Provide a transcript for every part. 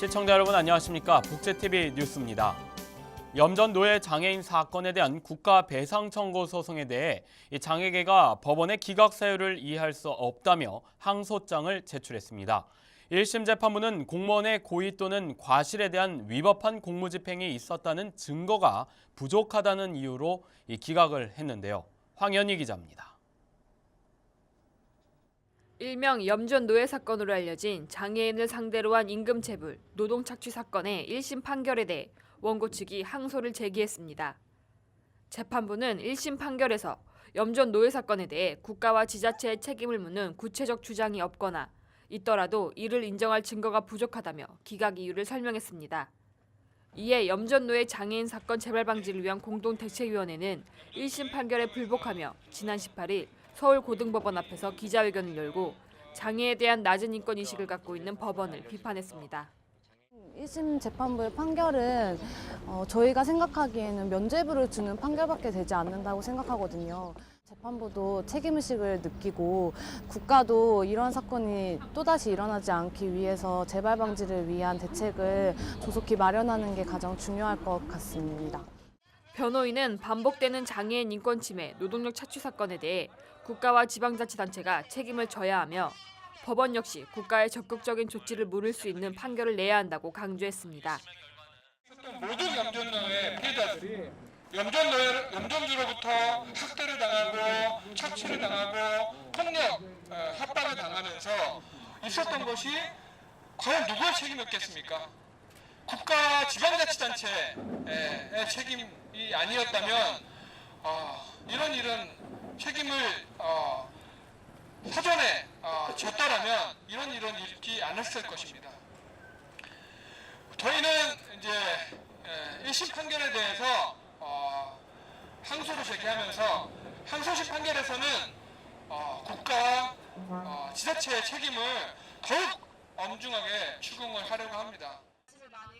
시청자 여러분 안녕하십니까? 복제TV 뉴스입니다. 염전 노예 장애인 사건에 대한 국가 배상 청구 소송에 대해 이 장애계가 법원의 기각 사유를 이해할 수 없다며 항소장을 제출했습니다. 1심 재판부는 공무원의 고의 또는 과실에 대한 위법한 공무집행이 있었다는 증거가 부족하다는 이유로 이 기각을 했는데요. 황현희 기자입니다. 일명 염전 노예 사건으로 알려진 장애인을 상대로 한 임금 체불, 노동 착취 사건의 1심 판결에 대해 원고 측이 항소를 제기했습니다. 재판부는 1심 판결에서 염전 노예 사건에 대해 국가와 지자체의 책임을 묻는 구체적 주장이 없거나 있더라도 이를 인정할 증거가 부족하다며 기각 이유를 설명했습니다. 이에 염전 노예 장애인 사건 재발 방지를 위한 공동대책위원회는 1심 판결에 불복하며 지난 18일 서울고등법원 앞에서 기자회견을 열고 장애에 대한 낮은 인권 의식을 갖고 있는 법원을 비판했습니다. 1심 재판부의 판결은 어, 저희가 생각하기에는 면죄부를 주는 판결밖에 되지 않는다고 생각하거든요. 재판부도 책임의식을 느끼고 국가도 이런 사건이 또다시 일어나지 않기 위해서 재발 방지를 위한 대책을 조속히 마련하는 게 가장 중요할 것 같습니다. 변호인은 반복되는 장애인 인권 침해, 노동력 착취 사건에 대해 국가와 지방자치단체가 책임을 져야 하며 법원 역시 국가의 적극적인 조치를 물을 수 있는 판결을 내야 한다고 강조했습니다. 모든 염전노예 피해자들이 염전노예 염전주로부터 학대를 당하고 착취를 당하고 폭력 어, 협박을 당하면서 있었던 것이 과연 누구의 책임이었겠습니까? 국가 지방자치단체의 책임이 아니었다면 어, 이런 이런 책임을 어, 사전에 어, 졌더라면 이런 일이 있지 않았을 것입니다. 저희는 이제 에, 1심 판결에 대해서 어, 항소를 제기하면서 항소심 판결에서는 어, 국가 어, 지자체의 책임을 더욱 엄중하게 추궁을 하려고 합니다.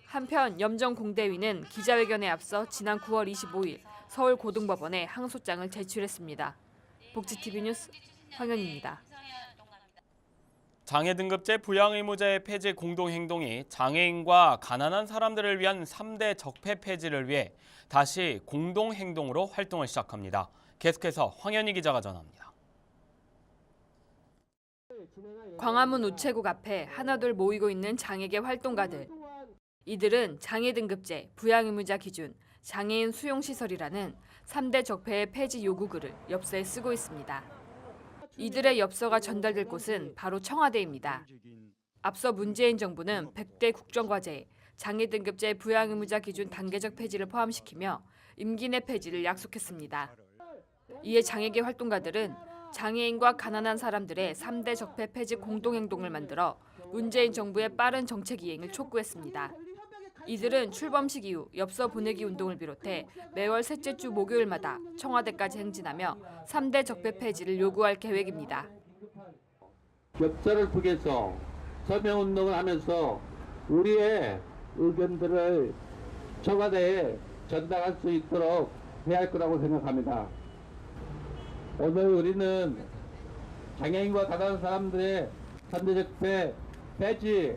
한편 염정 공대위는 기자회견에 앞서 지난 9월 25일 서울고등법원에 항소장을 제출했습니다. 복지TV 뉴스 황현입니다. 장애 등급제 부양 의무제 폐지 공동행동이 장애인과 가난한 사람들을 위한 3대 적폐 폐지를 위해 다시 공동행동으로 활동을 시작합니다. 계속해서 황현희 기자가 전합니다. 광화문 우체국 앞에 하나둘 모이고 있는 장애계 활동가들. 이들은 장애 등급제, 부양 의무자 기준, 장애인 수용 시설이라는 3대 적폐의 폐지 요구글을 엽서에 쓰고 있습니다. 이들의 엽서가 전달될 곳은 바로 청와대입니다. 앞서 문재인 정부는 100대 국정과제에 장애 등급제 부양 의무자 기준 단계적 폐지를 포함시키며 임기 내 폐지를 약속했습니다. 이에 장애계 활동가들은 장애인과 가난한 사람들의 3대 적폐 폐지 공동행동을 만들어 문재인 정부의 빠른 정책 이행을 촉구했습니다. 이들은 출범식 이후 엽서 보내기 운동을 비롯해 매월 셋째 주 목요일마다 청와대까지 행진하며 3대 적폐 폐지를 요구할 계획입니다. 엽서를 통해서 서명 운동을 하면서 우리의 의견들을 청와대에 전달할 수 있도록 해야 할 거라고 생각합니다. 오늘 우리는 장애인과 가난한 사람들의 산대적폐 폐지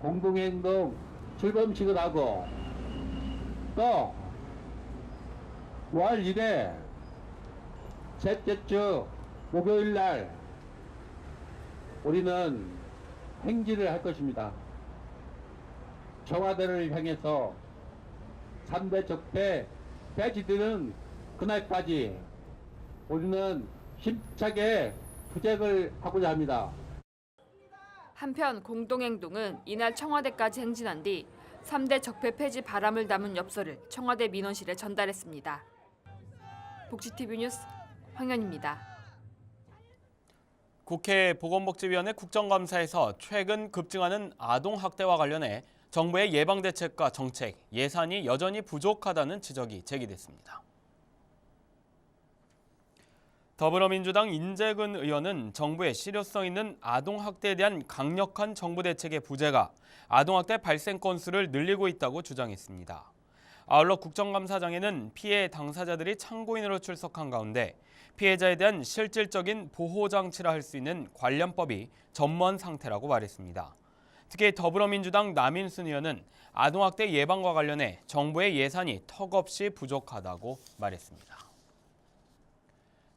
공동행동 출범식을 하고 또 5월 1일 셋째 주 목요일 날 우리는 행진을 할 것입니다. 청와대를 향해서 3대 적폐 폐지되는 그날까지 우리는 힘차게 투쟁을 하고자 합니다. 한편 공동행동은 이날 청와대까지 행진한 뒤 3대 적폐 폐지 바람을 담은 엽서를 청와대 민원실에 전달했습니다. 복지TV 뉴스 황현입니다. 국회 보건복지위원회 국정감사에서 최근 급증하는 아동학대와 관련해 정부의 예방대책과 정책, 예산이 여전히 부족하다는 지적이 제기됐습니다. 더불어민주당 인재근 의원은 정부의 실효성 있는 아동학대에 대한 강력한 정부 대책의 부재가 아동학대 발생 건수를 늘리고 있다고 주장했습니다. 아울러 국정감사장에는 피해 당사자들이 참고인으로 출석한 가운데 피해자에 대한 실질적인 보호 장치라 할 수 있는 관련법이 전무한 상태라고 말했습니다. 특히 더불어민주당 남인순 의원은 아동학대 예방과 관련해 정부의 예산이 턱없이 부족하다고 말했습니다.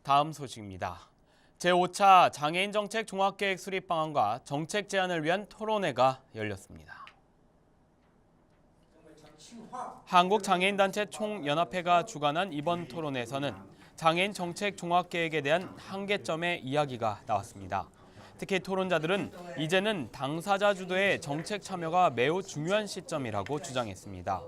다음 소식입니다. 제5차 장애인 정책 종합계획 수립 방안과 정책 제안을 위한 토론회가 열렸습니다. 한국장애인단체 총연합회가 주관한 이번 토론회에서는 장애인 정책 종합계획에 대한 한계점의 이야기가 나왔습니다. 특히 토론자들은 이제는 당사자 주도의 정책 참여가 매우 중요한 시점이라고 주장했습니다.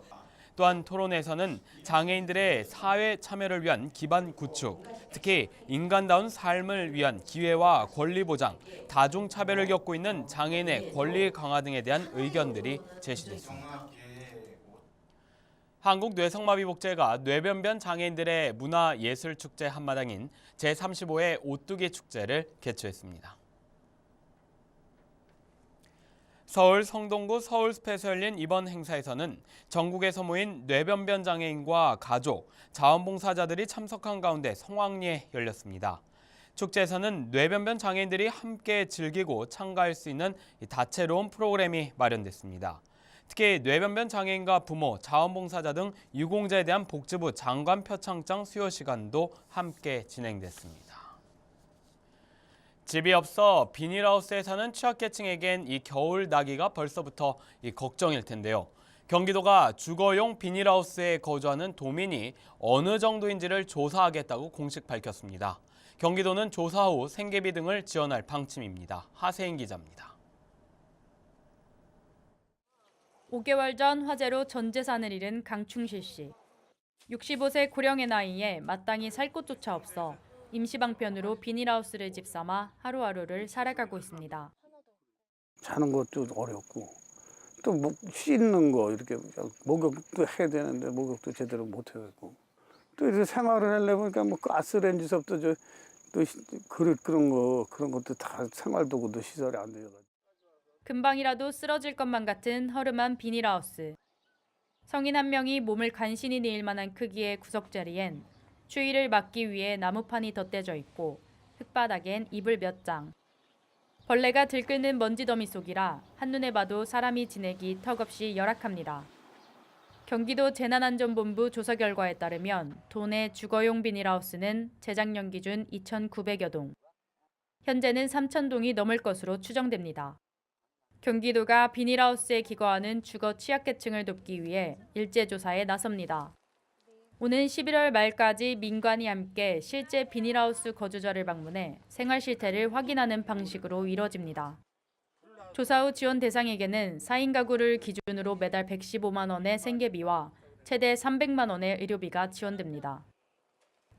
또한 토론에서는 장애인들의 사회 참여를 위한 기반 구축, 특히 인간다운 삶을 위한 기회와 권리 보장, 다중 차별을 겪고 있는 장애인의 권리 강화 등에 대한 의견들이 제시됐습니다. 한국뇌성마비복제가 뇌변변 장애인들의 문화예술축제 한마당인 제35회 오뚜기 축제를 개최했습니다. 서울 성동구 서울숲에서 열린 이번 행사에서는 전국에서 모인 뇌변변 장애인과 가족, 자원봉사자들이 참석한 가운데 성황리에 열렸습니다. 축제에서는 뇌변변 장애인들이 함께 즐기고 참가할 수 있는 다채로운 프로그램이 마련됐습니다. 특히 뇌변변 장애인과 부모, 자원봉사자 등 유공자에 대한 복지부 장관 표창장 수여 시간도 함께 진행됐습니다. 집이 없어 비닐하우스에 사는 취약계층에겐 이 겨울 나기가 벌써부터 이 걱정일 텐데요. 경기도가 주거용 비닐하우스에 거주하는 도민이 어느 정도인지를 조사하겠다고 공식 밝혔습니다. 경기도는 조사 후 생계비 등을 지원할 방침입니다. 하세인 기자입니다. 5개월 전 화재로 전 재산을 잃은 강충실 씨. 65세 고령의 나이에 마땅히 살 곳조차 없어 임시방편으로 비닐하우스를 집삼아 하루하루를 살아가고 있습니다. 자는 것도 어렵고 또 목, 씻는 거 이렇게 목욕도 해야 되는데 목욕도 제대로 못 해갖고 또 이렇게 생활을 하려면 그러니까 뭐 가스레인지서부터 저 또 그릇 그런 거 그런 것도 다 생활 도구도 시설이 안 돼가지고 금방이라도 쓰러질 것만 같은 허름한 비닐하우스. 성인 한 명이 몸을 간신히 내일 만한 크기의 구석 자리엔 추위를 막기 위해 나무판이 덧대져 있고 흙바닥엔 이불 몇 장. 벌레가 들끓는 먼지 더미 속이라 한눈에 봐도 사람이 지내기 턱없이 열악합니다. 경기도 재난안전본부 조사 결과에 따르면 도내 주거용 비닐하우스는 재작년 기준 2,900여 동, 현재는 3,000동이 넘을 것으로 추정됩니다. 경기도가 비닐하우스에 기거하는 주거 취약계층을 돕기 위해 일제조사에 나섭니다. 오는 11월 말까지 민관이 함께 실제 비닐하우스 거주자를 방문해 생활 실태를 확인하는 방식으로 이뤄집니다. 조사 후 지원 대상에게는 4인 가구를 기준으로 매달 115만 원의 생계비와 최대 300만 원의 의료비가 지원됩니다.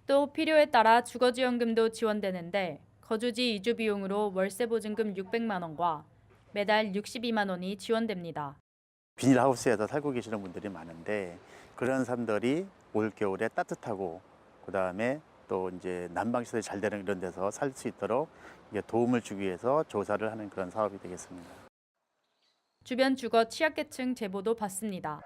또 필요에 따라 주거지원금도 지원되는데 거주지 이주 비용으로 월세 보증금 600만 원과 매달 62만 원이 지원됩니다. 비닐하우스에서 살고 계시는 분들이 많은데 그런 사람들이 올 겨울에 따뜻하고 그 다음에 또 이제 난방 시설이 잘 되는 이런 데서 살 수 있도록 도움을 주기 위해서 조사를 하는 그런 사업이 되겠습니다. 주변 주거 취약계층 제보도 받습니다.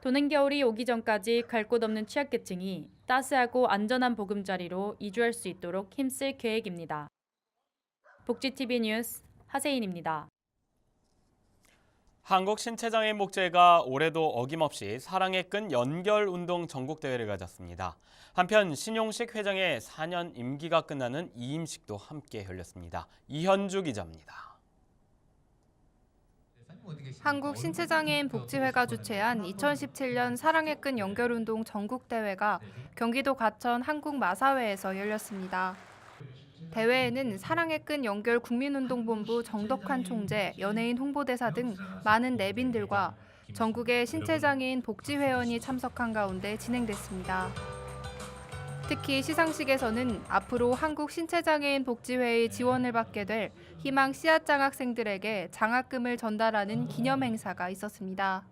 도는 겨울이 오기 전까지 갈 곳 없는 취약계층이 따스하고 안전한 보금자리로 이주할 수 있도록 힘쓸 계획입니다. 복지TV 뉴스 하세인입니다. 한국 신체장애인 목재가 올해도 어김없이 사랑의 끈 연결 운동 전국 대회를 가졌습니다. 한편 신용식 회장의 4년 임기가 끝나는 이임식도 함께 열렸습니다. 이현주 기자입니다. 한국 신체장애인 복지회가 주최한 2017년 사랑의 끈 연결운동 전국대회가 경기도 가천 한국마사회에서 열렸습니다. 대회에는 사랑의 끈 연결 국민운동본부 정덕환 총재, 연예인 홍보대사 등 많은 내빈들과 전국의 신체장애인 복지회원이 참석한 가운데 진행됐습니다. 특히 시상식에서는 앞으로 한국 신체장애인 복지회의 지원을 받게 될 희망 씨앗 장학생들에게 장학금을 전달하는 기념 행사가 있었습니다.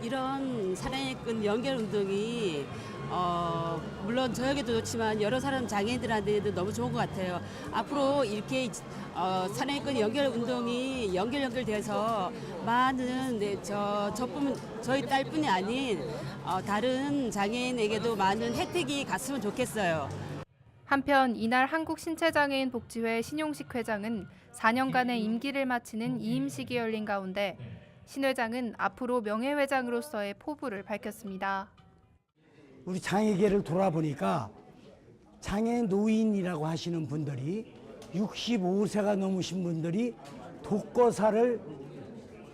이런 사랑의 끈 연결 운동이 어, 물론 저에게도 좋지만 여러 사람 장애인들한테도 너무 좋은 것 같아요. 앞으로 이렇게 어, 끈 연결 운동이 연결 연결돼서 많은 네, 저 저뿐 저희 딸뿐이 아닌 어, 다른 장애인에게도 많은 혜택이 갔으면 좋겠어요. 한편 이날 한국신체장애인 복지회 신용식 회장은 4년간의 임기를 마치는 이임식이 열린 가운데 신 회장은 앞으로 명예회장으로서의 포부를 밝혔습니다. 우리 장애계를 돌아보니까 장애 노인이라고 하시는 분들이 65세가 넘으신 분들이 독거사를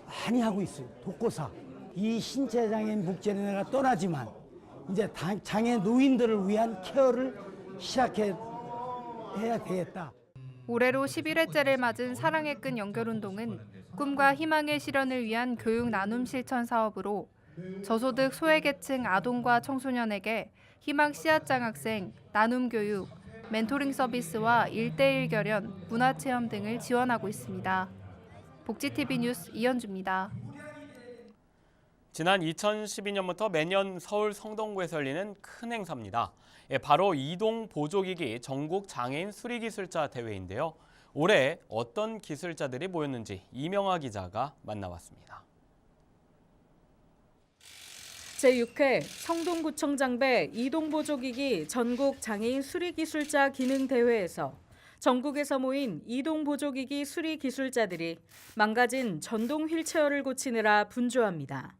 많이 하고 있어요. 독거사. 이 신체 장애인 복지연회가 떠나지만 이제 다- 장애 노인들을 위한 케어를 시작해 해야 되겠다. 올해로 11회째를 맞은 사랑의 끈 연결 운동은 꿈과 희망의 실현을 위한 교육 나눔 실천 사업으로 저소득 소외계층 아동과 청소년에게 희망 씨앗장 학생, 나눔 교육, 멘토링 서비스와 일대일 결연, 문화체험 등을 지원하고 있습니다. 복지TV 뉴스 이현주입니다. 지난 2012년부터 매년 서울 성동구에서 열리는 큰 행사입니다. 예, 바로 이동 보조기기 전국 장애인 수리기술자 대회인데요. 올해 어떤 기술자들이 모였는지 이명아 기자가 만나봤습니다. 제6회 성동구청장배 이동보조기기 전국 장애인 수리기술자 기능대회에서 전국에서 모인 이동보조기기 수리기술자들이 망가진 전동 휠체어를 고치느라 분주합니다.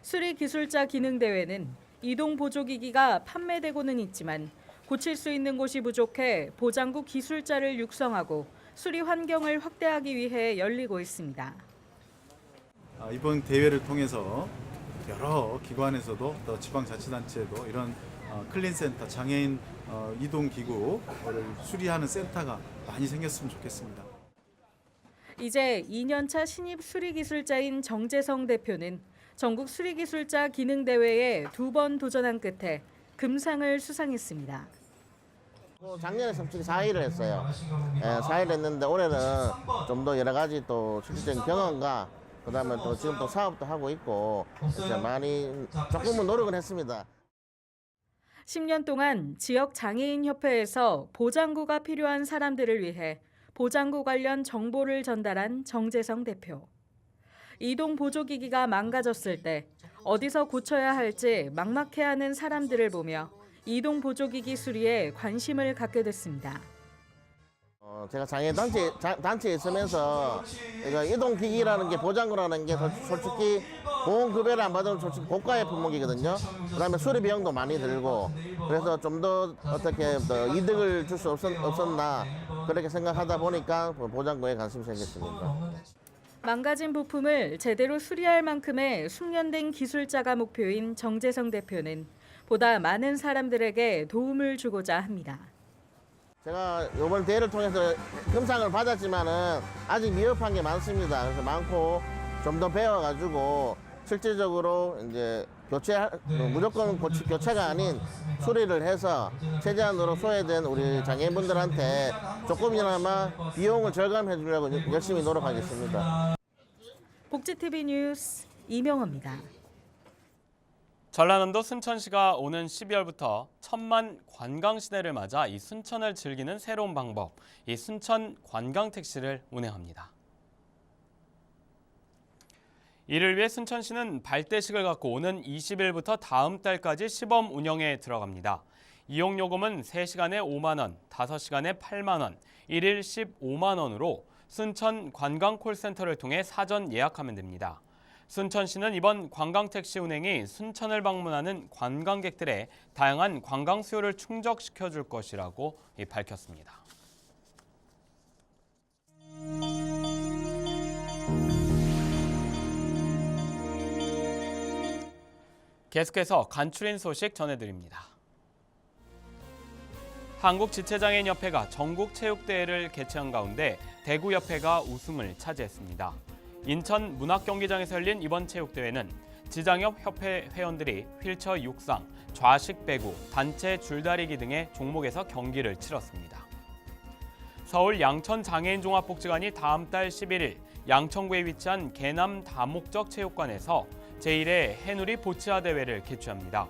수리기술자 기능대회는 이동보조기기가 판매되고는 있지만 고칠 수 있는 곳이 부족해 보장구 기술자를 육성하고 수리 환경을 확대하기 위해 열리고 있습니다. 아, 이번 대회를 통해서 여러 기관에서도 또 지방자치단체도 이런 어, 클린센터 장애인 어, 이동 기구를 수리하는 센터가 많이 생겼으면 좋겠습니다. 이제 2년차 신입 수리기술자인 정재성 대표는 전국 수리기술자 기능대회에 두 번 도전한 끝에 금상을 수상했습니다. 작년에 솔직히 4위를 했어요. 예, 4위를 했는데 올해는 좀 더 여러 가지 또 실질적인 경험과 그 다음에 또 지금 또 사업도 하고 있고 이제 많이 조금은 노력을 했습니다. 10년 동안 지역 장애인 협회에서 보장구가 필요한 사람들을 위해 보장구 관련 정보를 전달한 정재성 대표. 이동 보조기기가 망가졌을 때 어디서 고쳐야 할지 막막해하는 사람들을 보며 이동 보조기기 수리에 관심을 갖게 됐습니다. 어, 제가 장애 단체 자- 단체에 있으면서 이거 이동 기기라는 게 보장구라는 게 솔- 솔직히 보험 급여를 안 받으면 솔직히 고가의 품목이거든요. 그다음에 수리 비용도 많이 들고 그래서 좀 더 어떻게 더 이득을 줄 수 없었나 그렇게 생각하다 보니까 보장구에 관심이 생겼습니다. 망가진 부품을 제대로 수리할 만큼의 숙련된 기술자가 목표인 정재성 대표는 보다 많은 사람들에게 도움을 주고자 합니다. 제가 이번 대회를 통해서 금상을 받았지만은 아직 미흡한 게 많습니다. 그래서 많고 좀 더 배워가지고 실질적으로 이제 교체 무조건 고치, 교체가 아닌 수리를 해서 최대한으로 소외된 우리 장애인분들한테 조금이나마 비용을 절감해 주려고 열심히 노력하겠습니다. 복지TV 뉴스 이명호입니다. 전라남도 순천시가 오는 12월부터 천만 관광 시대를 맞아 이 순천을 즐기는 새로운 방법, 이 순천 관광 택시를 운행합니다. 이를 위해 순천시는 발대식을 갖고 오는 20일부터 다음 달까지 시범 운영에 들어갑니다. 이용 요금은 3시간에 5만 원, 5시간에 8만 원, 1일 15만 원으로 순천 관광 콜센터를 통해 사전 예약하면 됩니다. 순천시는 이번 관광택시 운행이 순천을 방문하는 관광객들의 다양한 관광 수요를 충족시켜 줄 것이라고 밝혔습니다. 계속해서 간추린 소식 전해드립니다. 한국지체장애인협회가 전국체육대회를 개최한 가운데 대구협회가 우승을 차지했습니다. 인천 문학경기장에서 열린 이번 체육대회는 지장협 협회 회원들이 휠체어 육상, 좌식 배구, 단체 줄다리기 등의 종목에서 경기를 치렀습니다. 서울 양천 장애인 종합복지관이 다음 달 11일 양천구에 위치한 개남 다목적 체육관에서 제1회 해누리 보치아 대회를 개최합니다.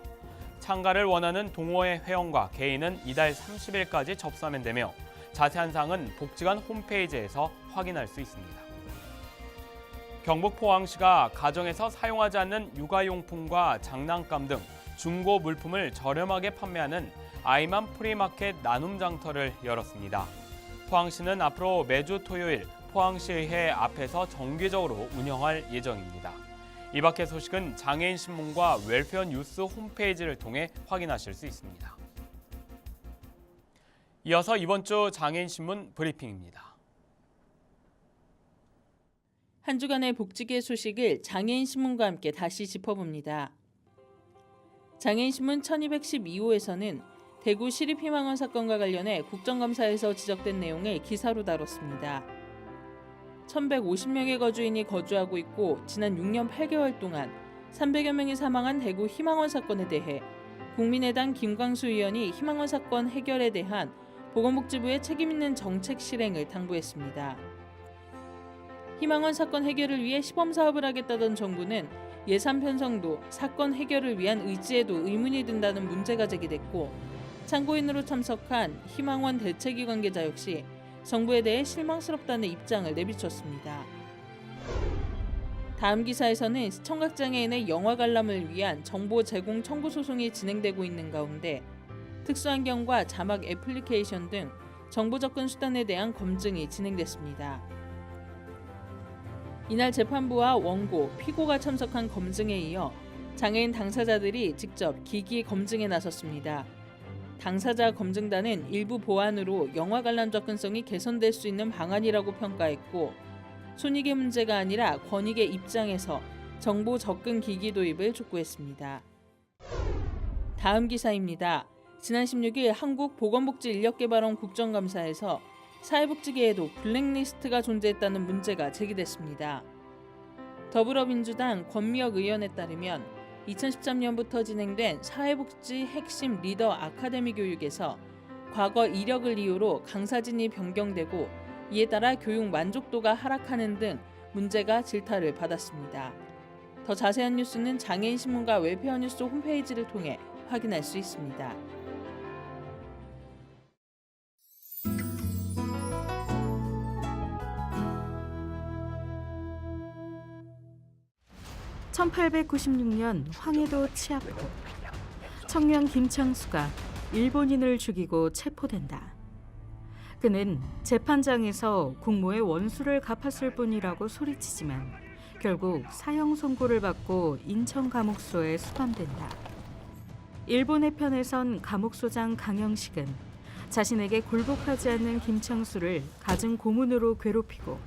참가를 원하는 동호회 회원과 개인은 이달 30일까지 접수하면 되며 자세한 사항은 복지관 홈페이지에서 확인할 수 있습니다. 경북 포항시가 가정에서 사용하지 않는 육아용품과 장난감 등 중고 물품을 저렴하게 판매하는 아이맘 프리마켓 나눔 장터를 열었습니다. 포항시는 앞으로 매주 토요일 포항시의회 앞에서 정기적으로 운영할 예정입니다. 이 밖의 소식은 장애인 신문과 웰페어 뉴스 홈페이지를 통해 확인하실 수 있습니다. 이어서 이번 주 장애인 신문 브리핑입니다. 한 주간의 복지계 소식을 장애인 신문과 함께 다시 짚어봅니다. 장애인 신문 1212호에서는 대구 시립희망원 사건과 관련해 국정감사에서 지적된 내용을 기사로 다뤘습니다. 1150명의 거주인이 거주하고 있고 지난 6년 8개월 동안 300여 명이 사망한 대구 희망원 사건에 대해 국민의당 김광수 의원이 희망원 사건 해결에 대한 보건복지부의 책임 있는 정책 실행을 당부했습니다. 희망원 사건 해결을 위해 시범 사업을 하겠다던 정부는 예산 편성도 사건 해결을 위한 의지에도 의문이 든다는 문제가 제기됐고 참고인으로 참석한 희망원 대책위 관계자 역시 정부에 대해 실망스럽다는 입장을 내비쳤습니다. 다음 기사에서는 시청각 장애인의 영화 관람을 위한 정보 제공 청구 소송이 진행되고 있는 가운데 특수환경과 자막 애플리케이션 등 정보 접근 수단에 대한 검증이 진행됐습니다. 이날 재판부와 원고, 피고가 참석한 검증에 이어 장애인 당사자들이 직접 기기 검증에 나섰습니다. 당사자 검증단은 일부 보완으로 영화 관람 접근성이 개선될 수 있는 방안이라고 평가했고 손익의 문제가 아니라 권익의 입장에서 정보 접근 기기 도입을 촉구했습니다. 다음 기사입니다. 지난 16일 한국보건복지인력개발원 국정감사에서 사회복지계에도 블랙리스트가 존재했다는 문제가 제기됐습니다. 더불어민주당 권미혁 의원에 따르면 2013년부터 진행된 사회복지 핵심 리더 아카데미 교육에서 과거 이력을 이유로 강사진이 변경되고 이에 따라 교육 만족도가 하락하는 등 문제가 질타를 받았습니다. 더 자세한 뉴스는 장애인 신문과 웰페어 뉴스 홈페이지를 통해 확인할 수 있습니다. (1896년) 황해도 치아포 청년 김창수가 일본인을 죽이고 체포된다. 그는 재판장에서 국모의 원수를 갚았을 뿐이라고 소리치지만 결국 사형 선고를 받고 인천 감옥소에 수감된다. 일본의 편에 선 감옥소장 강영식은 자신에게 굴복하지 않는 김창수를 갖은 고문으로 괴롭히고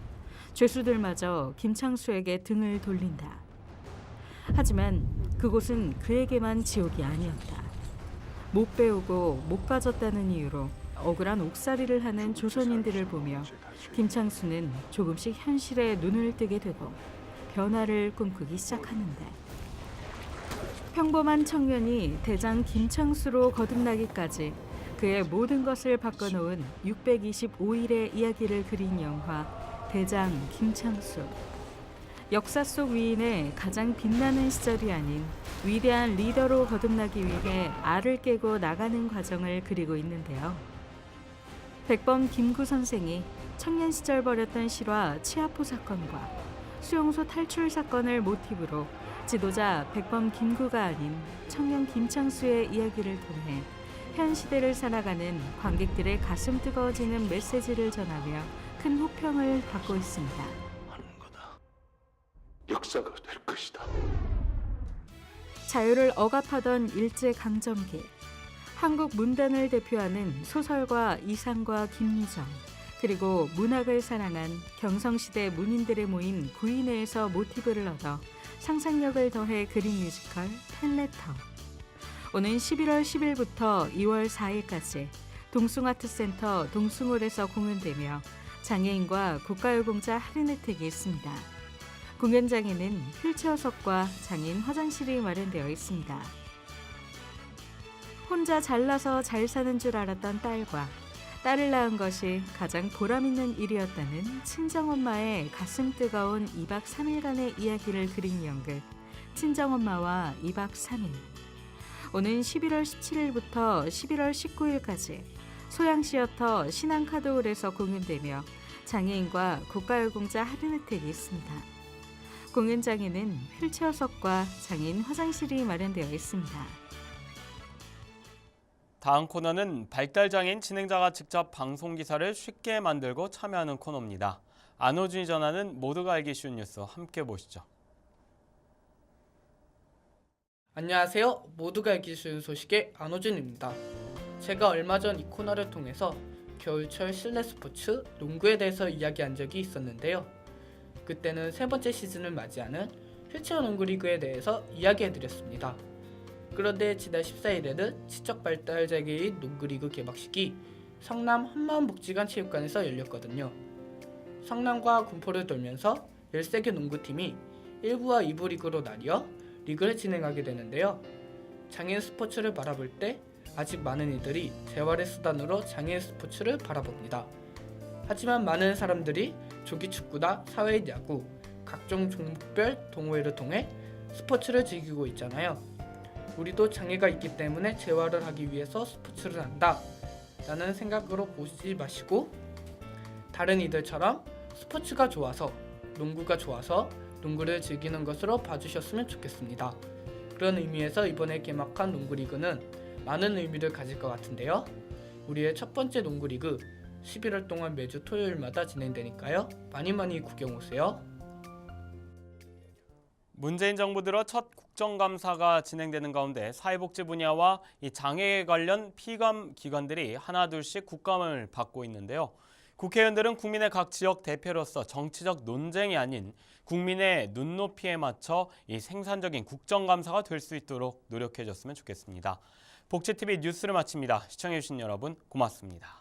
죄수들마저 김창수에게 등을 돌린다. 하지만 그곳은 그에게만 지옥이 아니었다. 못 배우고 못 가졌다는 이유로 억울한 옥살이를 하는 조선인들을 보며 김창수는 조금씩 현실에 눈을 뜨게 되고 변화를 꿈꾸기 시작하는데 평범한 청년이 대장 김창수로 거듭나기까지 그의 모든 것을 바꿔놓은 625일의 이야기를 그린 영화 대장 김창수 역사 속 위인의 가장 빛나는 시절이 아닌 위대한 리더로 거듭나기 위해 알을 깨고 나가는 과정을 그리고 있는데요. 백범 김구 선생이 청년 시절 벌였던 실화 치아포 사건과 수용소 탈출 사건을 모티브로 지도자 백범 김구가 아닌 청년 김창수의 이야기를 통해 현 시대를 살아가는 관객들의 가슴 뜨거워지는 메시지를 전하며 큰 호평을 받고 있습니다. 역사가 될 것이다. 자유를 억압하던 일제 강점기 한국 문단을 대표하는 소설가 이상과 김미정 그리고 문학을 사랑한 경성시대 문인들의 모인 구인회에서 모티브를 얻어 상상력을 더해 그린 뮤지컬 팬레터 오는 11월 10일부터 2월 4일까지 동숭아트센터 동숭홀에서 공연되며 장애인과 국가유공자 할인 혜택이 있습니다. 공연장에는 휠체어석과 장인 화장실이 마련되어 있습니다. 혼자 잘나서 잘 사는 줄 알았던 딸과 딸을 낳은 것이 가장 보람 있는 일이었다는 친정엄마의 가슴 뜨거운 2박 3일간의 이야기를 그린 연극 친정엄마와 2박 3일 오는 11월 17일부터 11월 19일까지 소양시어터 신안카드홀에서 공연되며 장애인과 국가유공자 할인 혜택이 있습니다. 공연장에는 휠체어석과 장인 화장실이 마련되어 있습니다. 다음 코너는 발달장애인 진행자가 직접 방송 기사를 쉽게 만들고 참여하는 코너입니다. 안호준이 전하는 모두가 알기 쉬운 뉴스 함께 보시죠. 안녕하세요. 모두가 알기 쉬운 소식의 안호준입니다. 제가 얼마 전 이 코너를 통해서 겨울철 실내 스포츠 농구에 대해서 이야기한 적이 있었는데요. 그때는 세 번째 시즌을 맞이하는 휠체어 농구 리그에 대해서 이야기해드렸습니다. 그런데 지난 14일에는 지적 발달 장애인 농구 리그 개막식이 성남 한마음복지관 체육관에서 열렸거든요. 성남과 군포를 돌면서 13개 농구팀이 1부와 2부 리그로 나뉘어 리그를 진행하게 되는데요. 장애인 스포츠를 바라볼 때 아직 많은 이들이 재활의 수단으로 장애인 스포츠를 바라봅니다. 하지만 많은 사람들이 조기 축구나 사회인 야구, 각종 종목별 동호회를 통해 스포츠를 즐기고 있잖아요. 우리도 장애가 있기 때문에 재활을 하기 위해서 스포츠를 한다. 라는 생각으로 보지 마시고 다른 이들처럼 스포츠가 좋아서 농구가 좋아서 농구를 즐기는 것으로 봐주셨으면 좋겠습니다. 그런 의미에서 이번에 개막한 농구리그는 많은 의미를 가질 것 같은데요. 우리의 첫 번째 농구리그 11월 동안 매주 토요일마다 진행되니까요. 많이 많이 구경 오세요. 문재인 정부 들어 첫 국정감사가 진행되는 가운데 사회복지 분야와 이 장애에 관련 피감 기관들이 하나둘씩 국감을 받고 있는데요. 국회의원들은 국민의 각 지역 대표로서 정치적 논쟁이 아닌 국민의 눈높이에 맞춰 이 생산적인 국정감사가 될 수 있도록 노력해 줬으면 좋겠습니다. 복지TV 뉴스를 마칩니다. 시청해주신 여러분 고맙습니다.